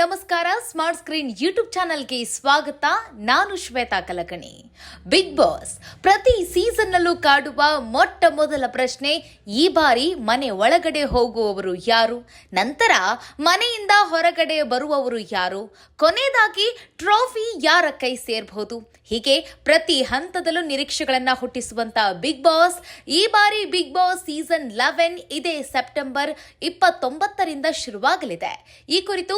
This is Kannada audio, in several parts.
ನಮಸ್ಕಾರ. ಸ್ಮಾರ್ಟ್ ಸ್ಕ್ರೀನ್ ಯೂಟ್ಯೂಬ್ ಚಾನೆಲ್ಗೆ ಸ್ವಾಗತ. ನಾನು ಶ್ವೇತಾ ಕಲಕಣಿ. ಬಿಗ್ ಬಾಸ್ ಪ್ರತಿ ಸೀಸನ್ನಲ್ಲೂ ಕಾಡುವ ಮೊಟ್ಟ ಮೊದಲ ಪ್ರಶ್ನೆ, ಈ ಬಾರಿ ಮನೆ ಒಳಗಡೆ ಹೋಗುವವರು ಯಾರು? ನಂತರ ಮನೆಯಿಂದ ಹೊರಗಡೆ ಬರುವವರು ಯಾರು? ಕೊನೆಯದಾಗಿ ಟ್ರೋಫಿ ಯಾರ ಕೈ ಸೇರಬಹುದು? ಹೀಗೆ ಪ್ರತಿ ಹಂತದಲ್ಲೂ ನಿರೀಕ್ಷೆಗಳನ್ನ ಹುಟ್ಟಿಸುವಂತ ಬಿಗ್ ಬಾಸ್ ಈ ಬಾರಿ ಬಿಗ್ ಬಾಸ್ ಸೀಸನ್ ಲೆವೆನ್ ಇದೇ ಸೆಪ್ಟೆಂಬರ್ ಇಪ್ಪತ್ತೊಂಬತ್ತರಿಂದ ಶುರುವಾಗಲಿದೆ. ಈ ಕುರಿತು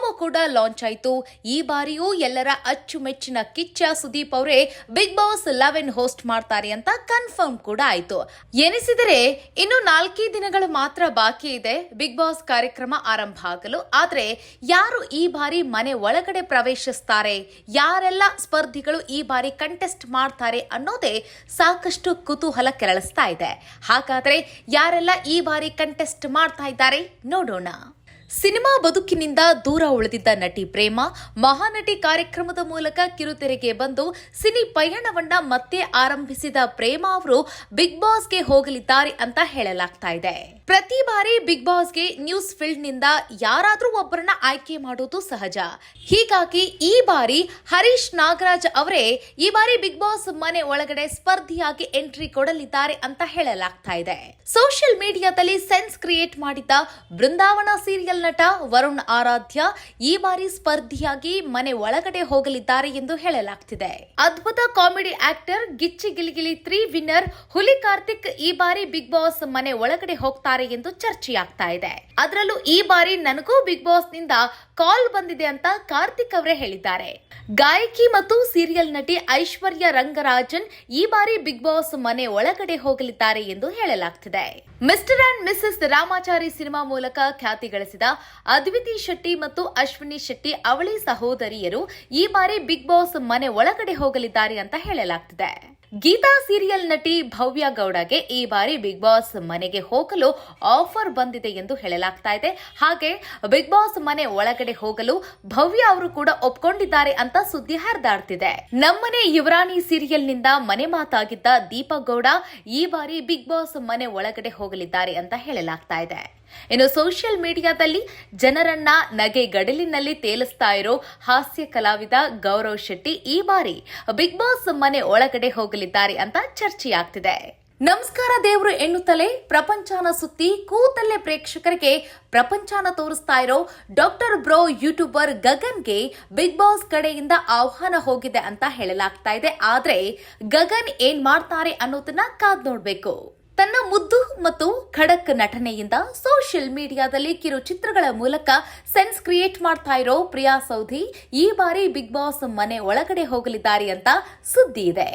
ಪ್ರೋಮೋ ಕೂಡ ಲಾಂಚ್ ಆಯಿತು. ಈ ಬಾರಿಯೂ ಎಲ್ಲರ ಅಚ್ಚುಮೆಚ್ಚಿನ ಕಿಚ್ಚ ಸುದೀಪ್ ಅವರೇ ಬಿಗ್ ಬಾಸ್ ಲೆವೆನ್ ಹೋಸ್ಟ್ ಮಾಡ್ತಾರೆ ಅಂತ ಕನ್ಫರ್ಮ್ ಕೂಡ ಆಯಿತು. ಎನಿಸಿದರೆ ಇನ್ನು ನಾಲ್ಕೇ ದಿನಗಳು ಮಾತ್ರ ಬಾಕಿ ಇದೆ. ಬಿಗ್ ಬಾಸ್ ಕಾರ್ಯಕ್ರಮ ಆರಂಭ ಆಗಲು. ಆದರೆ ಯಾರು ಈ ಬಾರಿ ಮನೆ ಒಳಗಡೆ ಪ್ರವೇಶಿಸ್ತಾರೆ? ಯಾರೆಲ್ಲ ಸ್ಪರ್ಧಿಗಳು ಈ ಬಾರಿ ಕಂಟೆಸ್ಟ್ ಮಾಡ್ತಾರೆ ಅನ್ನೋದೇ ಸಾಕಷ್ಟು ಕುತೂಹಲ ಕೆರಳಿಸ್ತಾ ಇದೆ. ಹಾಗಾದರೆ ಯಾರೆಲ್ಲ ಈ ಬಾರಿ ಕಂಟೆಸ್ಟ್ ಮಾಡ್ತಾ ಇದ್ದಾರೆ? ನೋಡೋಣ. ಸಿನಿಮಾ ಬದುಕಿನಿಂದ ದೂರ ಉಳಿದಿದ್ದ ನಟಿ ಪ್ರೇಮ, ಮಹಾನಟಿ ಕಾರ್ಯಕ್ರಮದ ಮೂಲಕ ಕಿರುತೆರೆಗೆ ಬಂದು ಸಿನಿ ಪಯಣವನ್ನ ಮತ್ತೆ ಆರಂಭಿಸಿದ ಪ್ರೇಮ ಅವರು ಬಿಗ್ ಬಾಸ್ಗೆ ಹೋಗಲಿದ್ದಾರೆ ಅಂತ ಹೇಳಲಾಗ್ತಾ ಇದೆ. ಪ್ರತಿ ಬಾರಿ ಬಿಗ್ ಬಾಸ್ಗೆ ನ್ಯೂಸ್ ಫೀಲ್ಡ್ನಿಂದ ಯಾರಾದರೂ ಒಬ್ಬರನ್ನ ಆಯ್ಕೆ ಮಾಡೋದು ಸಹಜ. ಹೀಗಾಗಿ ಈ ಬಾರಿ ಹರೀಶ್ ನಾಗರಾಜ್ ಅವರೇ ಈ ಬಾರಿ ಬಿಗ್ ಬಾಸ್ ಮನೆ ಒಳಗಡೆ ಸ್ಪರ್ಧಿಯಾಗಿ ಎಂಟ್ರಿ ಕೊಡಲಿದ್ದಾರೆ ಅಂತ ಹೇಳಲಾಗ್ತಾ ಇದೆ. ಸೋಷಿಯಲ್ ಮೀಡಿಯಾದಲ್ಲಿ ಸೆನ್ಸ್ ಕ್ರಿಯೇಟ್ ಮಾಡಿದ್ದ ಬೃಂದಾವನ ಸೀರಿಯಲ್ ನಟ ವರುಣ್ ಆರಾಧ್ಯ ಈ ಬಾರಿ ಸ್ಪರ್ಧಿಯಾಗಿ ಮನೆ ಒಳಗಡೆ ಹೋಗಲಿದ್ದಾರೆ ಎಂದು ಹೇಳಲಾಗ್ತಿದೆ. ಅದ್ಭುತ comedy actor Gicchi Giligili three winner Huli Karthik ಈ ಬಾರಿ ಬಿಗ್ ಬಾಸ್ ಮನೆ ಒಳಗಡೆ ಹೋಗ್ತಾರೆ ಎಂದು ಚರ್ಚೆಯಾಗ್ತಾ ಇದೆ. ಅದರಲ್ಲೂ ಈ ಬಾರಿ ನನಗೂ ಬಿಗ್ ಬಾಸ್ನಿಂದ ಕಾಲ್ ಬಂದಿದೆ ಅಂತ ಕಾರ್ತಿಕ್ ಅವರೇ ಹೇಳಿದ್ದಾರೆ. ಗಾಯಕಿ ಮತ್ತು ಸೀರಿಯಲ್ ನಟಿ ಐಶ್ವರ್ಯ ರಂಗರಾಜನ್ ಈ ಬಾರಿ ಬಿಗ್ ಬಾಸ್ ಮನೆ ಒಳಗಡೆ ಹೋಗಲಿದ್ದಾರೆ ಎಂದು ಹೇಳಲಾಗ್ತಿದೆ. Mister and missus Ramachari cinema ಮೂಲಕ ಖ್ಯಾತಿ ಗಳಿಸಿದ ಅದ್ವಿತಿ ಶೆಟ್ಟಿ ಮತ್ತು ಅಶ್ವಿನಿ ಶೆಟ್ಟಿ ಅವಳಿ ಸಹೋದರಿಯರು ಈ ಬಾರಿ ಬಿಗ್ ಬಾಸ್ ಮನೆ ಒಳಗಡೆ ಹೋಗಲಿದ್ದಾರೆ ಅಂತ ಹೇಳಲಾಗ್ತಿದೆ. ಗೀತಾ ಸೀರಿಯಲ್ ನಟಿ ಭವ್ಯ ಗೌಡಗೆ ಈ ಬಾರಿ ಬಿಗ್ ಬಾಸ್ ಮನೆಗೆ ಹೋಗಲು ಆಫರ್ ಬಂದಿದೆ ಎಂದು ಹೇಳಲಾಗ್ತಾ ಇದೆ. ಹಾಗೆ ಬಿಗ್ ಬಾಸ್ ಮನೆ ಒಳಗಡೆ ಹೋಗಲು ಭವ್ಯ ಅವರು ಕೂಡ ಒಪ್ಕೊಂಡಿದ್ದಾರೆ ಅಂತ ಸುದ್ದಿ ಹರಿದಾಡ್ತಿದೆ. ನಮ್ಮನೆ ಯುವರಾಣಿ ಸೀರಿಯಲ್ನಿಂದ ಮನೆ ಮಾತಾಗಿದ್ದ ದೀಪಕ್ ಗೌಡ ಈ ಬಾರಿ ಬಿಗ್ ಬಾಸ್ ಮನೆ ಒಳಗಡೆ ಹೋಗಲಿದ್ದಾರೆ ಅಂತ ಹೇಳಲಾಗ್ತಾ ಇದೆ. ಇನ್ನು ಸೋಷಿಯಲ್ ಮೀಡಿಯಾದಲ್ಲಿ ಜನರನ್ನ ನಗೆ ಗಡಲಿನಲ್ಲಿ ತೇಲಿಸ್ತಾ ಇರೋ ಹಾಸ್ಯ ಕಲಾವಿದ ಗೌರವ್ ಶೆಟ್ಟಿ ಈ ಬಾರಿ ಬಿಗ್ ಬಾಸ್ ಮನೆ ಒಳಗಡೆ ಹೋಗಲಿದ್ದಾರೆ ಅಂತ ಚರ್ಚೆಯಾಗ್ತಿದೆ. ನಮಸ್ಕಾರ ದೇವರು ಎನ್ನುತ್ತಲೇ ಪ್ರಪಂಚನ ಸುತ್ತಿ ಕೂತಲ್ಲೇ ಪ್ರೇಕ್ಷಕರಿಗೆ ಪ್ರಪಂಚನ ತೋರಿಸ್ತಾ ಇರೋ ಡಾಕ್ಟರ್ ಬ್ರೋ ಯೂಟ್ಯೂಬರ್ ಗಗನ್ಗೆ ಬಿಗ್ ಬಾಸ್ ಕಡೆಯಿಂದ ಆಹ್ವಾನ ಹೋಗಿದೆ ಅಂತ ಹೇಳಲಾಗ್ತಾ ಇದೆ. ಆದ್ರೆ ಗಗನ್ ಏನ್ ಮಾಡ್ತಾರೆ ಅನ್ನೋದನ್ನ ಕಾದ್ ನೋಡ್ಬೇಕು. ತನ್ನ ಮುದ್ದು ಮತ್ತು ಖಡಕ್ ನಟನೆಯಿಂದ ಸೋಷಿಯಲ್ ಮೀಡಿಯಾದಲ್ಲಿ ಕಿರು ಚಿತ್ರಗಳ ಮೂಲಕ ಸೆನ್ಸ್ ಕ್ರಿಯೇಟ್ ಮಾಡ್ತಾ ಇರೋ ಪ್ರಿಯಾ ಸೌಧಿ ಈ ಬಾರಿ ಬಿಗ್ ಬಾಸ್ ಮನೆ ಒಳಗಡೆ ಹೋಗಲಿದ್ದಾರೆ ಅಂತ ಸುದ್ದಿ ಇದೆ.